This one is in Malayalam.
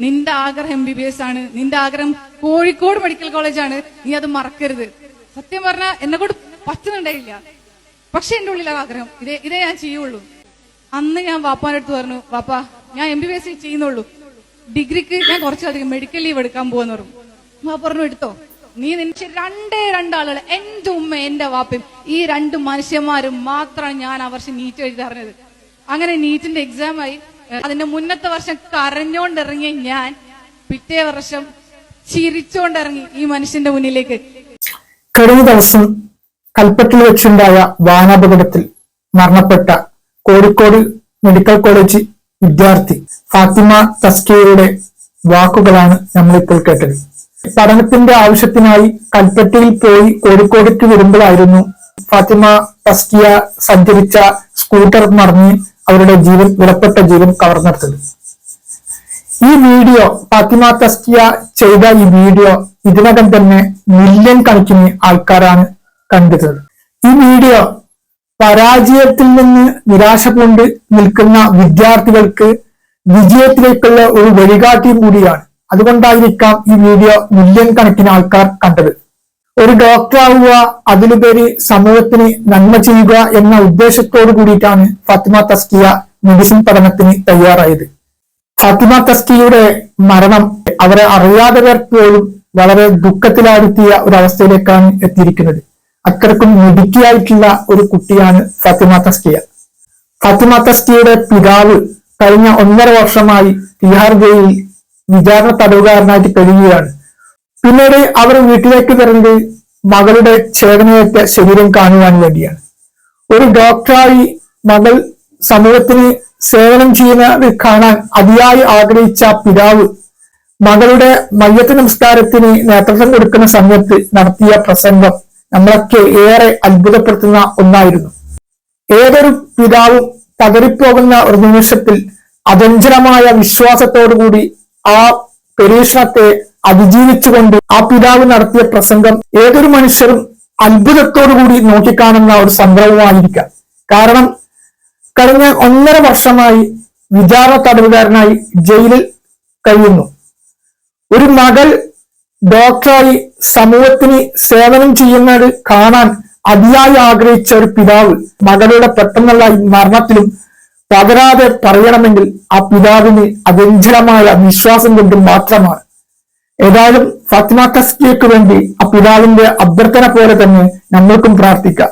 നിന്റെ ആഗ്രഹം എം ബി ബി എസ് ആണ്. നിന്റെ ആഗ്രഹം കോഴിക്കോട് മെഡിക്കൽ കോളേജാണ് നീ അത് മറക്കരുത്. സത്യം പറഞ്ഞാൽ എന്നെ കൊണ്ട് പറ്റുന്നുണ്ടായില്ല. പക്ഷെ എന്റെ ഉള്ളിലെ ആഗ്രഹം. ഇതേ ഇതേ ഞാൻ ചെയ്യുള്ളൂ. അന്ന് ഞാൻ വാപ്പാന്റെ അടുത്ത് പറഞ്ഞു വാപ്പ ഞാൻ എം ബി ബി എസ് ചെയ്യുന്നുള്ളൂ. ഡിഗ്രിക്ക് ഞാൻ കുറച്ചധികം മെഡിക്കൽ ലീവ് എടുക്കാൻ പോവാന്ന് പറഞ്ഞു. വാപ്പ പറഞ്ഞു എടുത്തോ. നീ നിനച്ച് രണ്ടേ രണ്ടാളുകൾ എന്റെ ഉമ്മ എന്റെ വാപ്പയും ഈ രണ്ട് മനുഷ്യന്മാരും മാത്രമാണ് ഞാൻ ആ വർഷം നീറ്റ് എഴുതി അറിഞ്ഞത്. അങ്ങനെ നീറ്റിന്റെ എക്സാം ആയി. ഏഹ് അതിന്റെ മുന്നത്തെ വർഷം കരഞ്ഞോണ്ടിറങ്ങിയ ഞാൻ പിറ്റേ വർഷം ചിരിച്ചോണ്ടിറങ്ങി ഈ മനുഷ്യന്റെ മുന്നിലേക്ക്. കഴിഞ്ഞ ദിവസം കൽപ്പത്തിൽ വെച്ചുണ്ടായ വാഹനാപകടത്തിൽ മരണപ്പെട്ട കോഴിക്കോട് മെഡിക്കൽ കോളേജ് വിദ്യാർത്ഥി ഫാത്തിമ തസ്കിയയുടെ വാക്കുകളാണ് നമ്മളിപ്പോൾ കേട്ടത്. പഠനത്തിന്റെ ആവശ്യത്തിനായി കൽപ്പറ്റയിൽ പോയി കോഴിക്കോടേക്ക് വരുമ്പോഴായിരുന്നു ഫാത്തിമ തസ്കിയ സഞ്ചരിച്ച സ്കൂട്ടർ മറിഞ്ഞ് അവരുടെ ജീവൻ വിലപ്പെട്ട ജീവൻ കവർന്നെടുത്തത് ഈ വീഡിയോ ഫാത്തിമ തസ്കിയ ചെയ്ത ഈ വീഡിയോ ഇതിനകം തന്നെ മില്യൺ കണക്കിന് ആൾക്കാരാണ് കണ്ടത് ഈ വീഡിയോ പരാജയത്തിൽ നിന്ന് നിരാശ കൊണ്ട് നിൽക്കുന്ന വിദ്യാർത്ഥികൾക്ക് വിജയത്തിലേക്കുള്ള ഒരു വഴികാട്ടിയും കൂടിയാണ്. അതുകൊണ്ടായിരിക്കാം ഈ വീഡിയോ മില്യൺ കണക്കിന് ആൾക്കാർ കണ്ടത്. ഒരു ഡോക്ടർ ആവുക അതിലുപരി സമൂഹത്തിന് നന്മ ചെയ്യുക എന്ന ഉദ്ദേശത്തോടു കൂടിയിട്ടാണ് ഫാത്തിമ തസ്കിയ മെഡിസിൻ പഠനത്തിന് തയ്യാറായത്. ഫാത്തിമ തസ്കിയുടെ മരണം അവരെ അറിയാത്തവർ പോലും വളരെ ദുഃഖത്തിലാഴ്ത്തിയ ഒരു അവസ്ഥയിലേക്കാണ് എത്തിയിരിക്കുന്നത്. അത്രക്കും മിടുക്കിയായിട്ടുള്ള ഒരു കുട്ടിയാണ് ഫാത്തിമ തസ്കിയ. ഫാത്തിമ തസ്കിയുടെ പിതാവ് കഴിഞ്ഞ ഒന്നര വർഷമായി തിഹാർ ജയിലിൽ വിചാരണ തടവുകാരനായിട്ട് കഴിയുകയാണ് പിന്നീട് അവർ വീട്ടിലേക്ക് തരുന്നത് മകളുടെ ഛേദനയേറ്റ ശരീരം കാണുവാൻ വേണ്ടിയാണ്. ഒരു ഡോക്ടറായി മകൾ സമൂഹത്തിന് സേവനം ചെയ്യുന്നത് കാണാൻ അതിയായി ആഗ്രഹിച്ച പിതാവ് മകളുടെ മയ്യത്ത് നമസ്കാരത്തിന് നേതൃത്വം കൊടുക്കുന്ന സമയത്ത് നടത്തിയ പ്രസംഗം നമ്മളൊക്കെ ഏറെ അത്ഭുതപ്പെടുത്തുന്ന ഒന്നായിരുന്നു. ഏതൊരു പിതാവും തകരിപ്പോകുന്ന ഒരു നിമിഷത്തിൽ അചഞ്ചലമായ വിശ്വാസത്തോടുകൂടി ആ പരീക്ഷണത്തെ അതിജീവിച്ചുകൊണ്ട് ആ പിതാവ് നടത്തിയ പ്രസംഗം ഏതൊരു മനുഷ്യരും അത്ഭുതത്തോടുകൂടി നോക്കിക്കാണുന്ന ഒരു സംഭവമായിരിക്കാം. കാരണം കഴിഞ്ഞ ഒന്നര വർഷമായി വിചാരണ തടവുകാരനായി ജയിലിൽ കഴിയുന്നു. ഒരു മകൾ ഡോക്ടറായി സമൂഹത്തിന് സേവനം ചെയ്യുന്നത് കാണാൻ അതിയായി ആഗ്രഹിച്ച ഒരു പിതാവ് മകളുടെ പെട്ടെന്നുള്ള മരണത്തിലും പകരാതെ പറയണമെങ്കിൽ ആ പിതാവിന് അചഞ്ചലമായ വിശ്വാസം കൊണ്ട് മാത്രമാണ്. ഏതായാലും ഫാത്തിമ തസ്കിയക്ക് വേണ്ടി ആ പിതാവിന്റെ അഭ്യർത്ഥന പോലെ തന്നെ നമ്മൾക്കും പ്രാർത്ഥിക്കാം.